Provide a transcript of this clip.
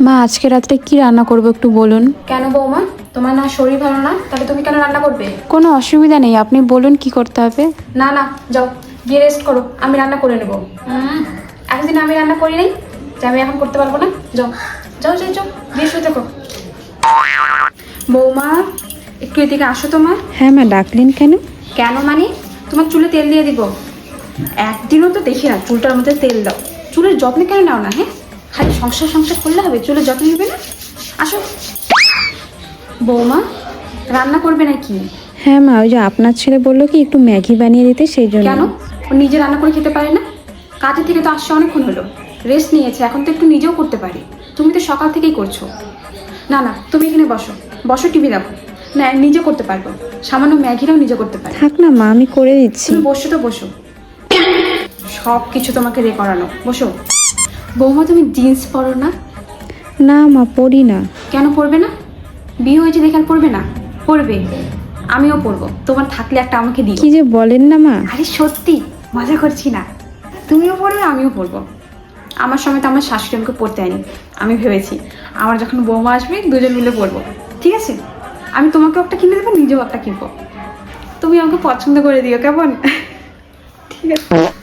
মা আজকে রাত্রে কি রান্না করব একটু বলুন? কেন বৌমা? তোমার না শরীর ভালো না? তাহলে তুমি কেন রান্না করবে? কোনো অসুবিধা নেই আপনি বলুন কি করতে হবে? না না যাও গিয়ে রেস্ট করো আমি রান্না করে নেব। হুম, একদিন আমি রান্না করি নাই যে আমি এখন করতে পারব না? যাও যাও যাও যাও গিয়ে শুয়ে থাকো। বৌমা একটু এদিকে আসো তোমার হ্যাঁ মা ডাকলেন কেন? কেন মানে? তোমার চুলে তেল দিয়ে দিব। একদিনও তো দেখি না চুলটার মধ্যে তেল দাও। চুলের যত্ন কেন নাও না হ্যাঁ? খালি সংসার সংসার করলে হবে? চুলের যত্ন নেবে না? আসো। বৌমা রান্না করবে নাকি? হ্যাঁ মা ওই যে আপনার ছেলে বলল কি একটু ম্যাগি বানিয়ে দিতে সেই জন্য। কেন? ও নিজে রান্না করে খেতে পারে না? কাজে থেকে তো আসছে অনেকক্ষণ হলো। রেস্ট নিয়েছে এখন তো একটু নিজেও করতে পারি। তুমি তো সকাল থেকেই করছ। না না তুমি এখানে বসো। বসো টিভি দেখো। না নিজে করতে পারব। সামান্য ম্যাগিরাও নিজে করতে পারি। থাক না মা আমি করে দিচ্ছি। তুমি বসো তো বসো। সব কিছু তোমাকে রে করানো। বসো। বৌমা তুমি জিন্স পরো না? না মা পরি না। কেন পরবে না? বিয়ে হয়েছে দেখে আর পরবে না? পরবে। আমিও পরবো। তোমার থাকলে একটা আমাকে দিও। কি যে বলেন না মা। আরে সত্যি মজা করছি না। তুমিও পড়বে আমিও পড়ব আমার সময় তো আমার শাশুড়ি আমাকে পড়তে আনি আমি ভেবেছি আমার যখন বৌমা আসবে দুজন মিলে পড়ব ঠিক আছে? আমি তোমাকেও একটা কিনে দেবো নিজেও একটা কিনবো। তুমি আমাকে পছন্দ করে দিও কেমন? ঠিক আছে।